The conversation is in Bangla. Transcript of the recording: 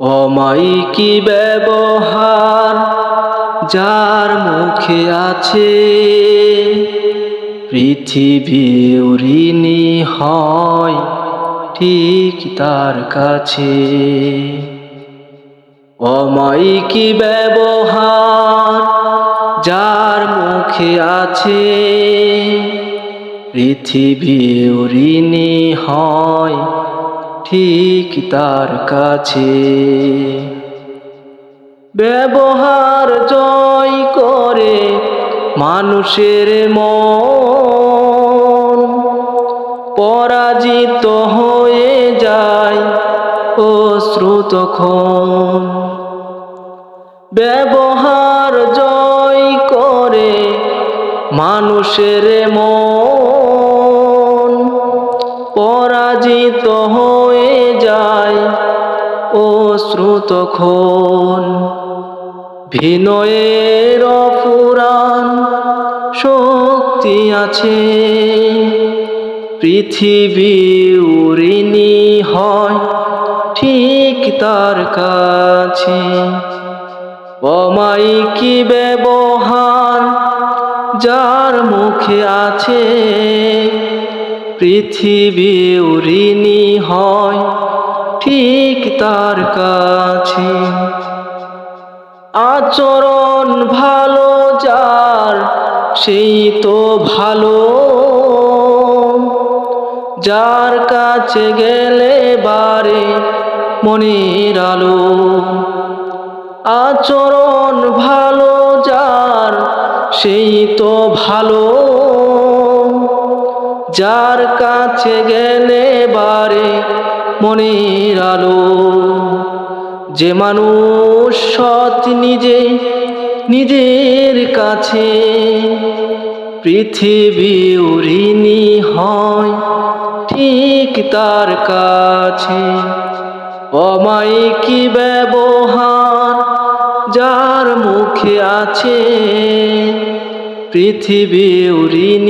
অমায়িকি ব্যবহার যার মুখে আছে পৃথিবী ঋণী হয় ঠিক তার কাছে। অমায়িকি ব্যবহার যার মুখে আছে পৃথিবী ঋণী হয় ঠিক তার কাছে। ব্যবহার জয় করে মানুষের মন। পরাজিত হয়ে যায় অশ্রু তখন ব্যবহার জয় করে মানুষের মন। তখন ভিনয়ের পুরাণ শক্তি আছে। পৃথিবী উরিনি হয় ঠিক তার কাছে। অমাইকি ব্যবহার যার মুখে আছে? পৃথিবী উরিনি হয় ঠিক তার কাছে। আচরণ ভালো যার, সেই তো ভালো। যার কাছে গেলে বারে মনের আলো। আচরণ ভালো যার, সেই তো ভালো। যার কাছে গেলে বারে মনের আলো যে মানুষ সৎ নিজে, নিজের কাছে, পৃথিবী উরিনি হয় ঠিক তার কাছে। অমায়িকি ব্যবহার যার মুখে আছে, পৃথিবী উরিনি